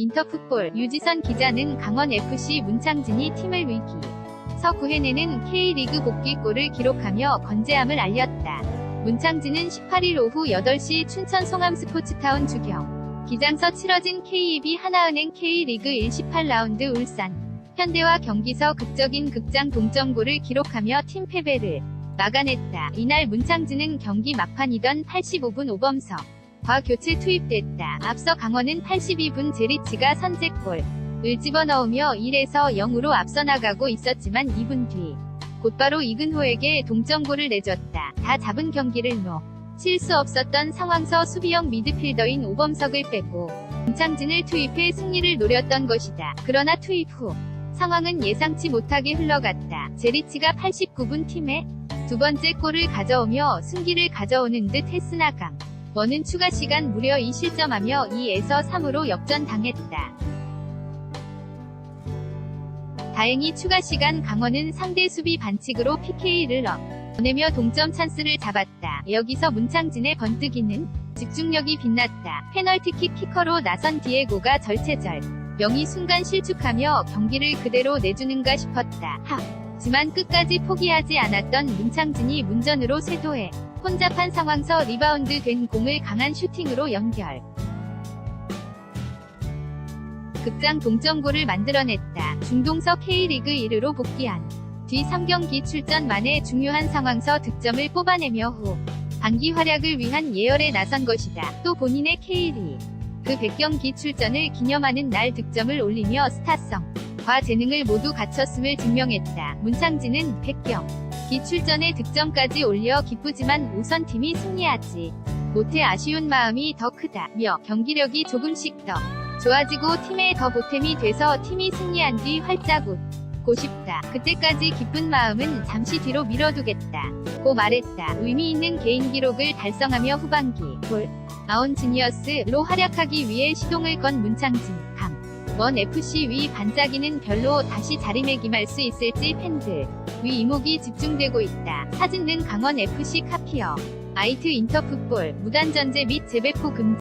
인터풋볼 유지선 기자는 강원FC 문창진이 팀을 위기. 서 구해내는 K리그 복귀골을 기록하며 건재함을 알렸다. 문창진은 18일 오후 8시 춘천 송암 스포츠타운 주경. 기장서 치러진 KEB 하나은행 K리그 1 18라운드 울산. 현대와 경기서 극적인 극장 동점골을 기록하며 팀 패배를 막아냈다. 이날 문창진은 경기 막판이던 85분 오범석. 과 교체 투입됐다. 앞서 강원은 82분 제리치가 선제골. 을 집어넣으며 1에서 0으로 앞서 나가고 있었지만 2분 뒤 곧바로 이근호에게 동점골을 내줬다. 다 잡은 경기를 놓. 실수 없었던 상황서 수비형 미드필더인 오범석을 빼고 문창진을 투입해 승리를 노렸던 것이다. 그러나 투입 후 상황은 예상치 못하게 흘러갔다. 제리치가 89분 팀에 두 번째 골을 가져오며 승기를 가져오는 듯 했으나 강. 원은 추가 시간 무려 2실점하며 2에서 3으로 역전당했다. 다행히 추가 시간 강원은 상대 수비 반칙으로 PK를 얻어내며 동점 찬스를 잡았다. 여기서 문창진의 번뜩이는 집중력이 빛났다. 페널티킥 키커로 나선 디에고가 절체절. 명이 순간 실축하며 경기를 그대로 내주는가 싶었다. 하 지만 끝까지 포기하지 않았던 문창진이 문전으로 쇄도해 혼잡한 상황서 리바운드 된 공을 강한 슈팅으로 연결. 극장 동점골을 만들어냈다. 중동서 K리그 1으로 복귀한 뒤 3경기 출전 만에 중요한 상황서 득점을 뽑아내며 후 반기 활약을 위한 예열에 나선 것이다. 또 본인의 K리그 그 100경기 출전을 기념하는 날 득점을 올리며 스타성 과 재능을 모두 갖췄음을 증명했다. 문창진은 100경 기 출전에 득점까지 올려 기쁘지만 우선 팀이 승리하지 못해 아쉬운 마음이 더 크다며 경기력이 조금씩 더 좋아지고 팀에 더 보탬이 돼서 팀이 승리한 뒤 활짝 웃고 싶다. 그때까지 기쁜 마음은 잠시 뒤로 미뤄두겠다. 고 말했다. 의미 있는 개인 기록을 달성하며 후반기 골 아온 지니어스로 활약하기 위해 시동을 건 문창진 강. 원 FC 위 반짝이는 별로 다시 자리매김할 수 있을지 팬들 위 이목이 집중되고 있다. 사진은 강원 FC 카피어. 아이트 인터풋볼 무단전제 및 재배포 금지.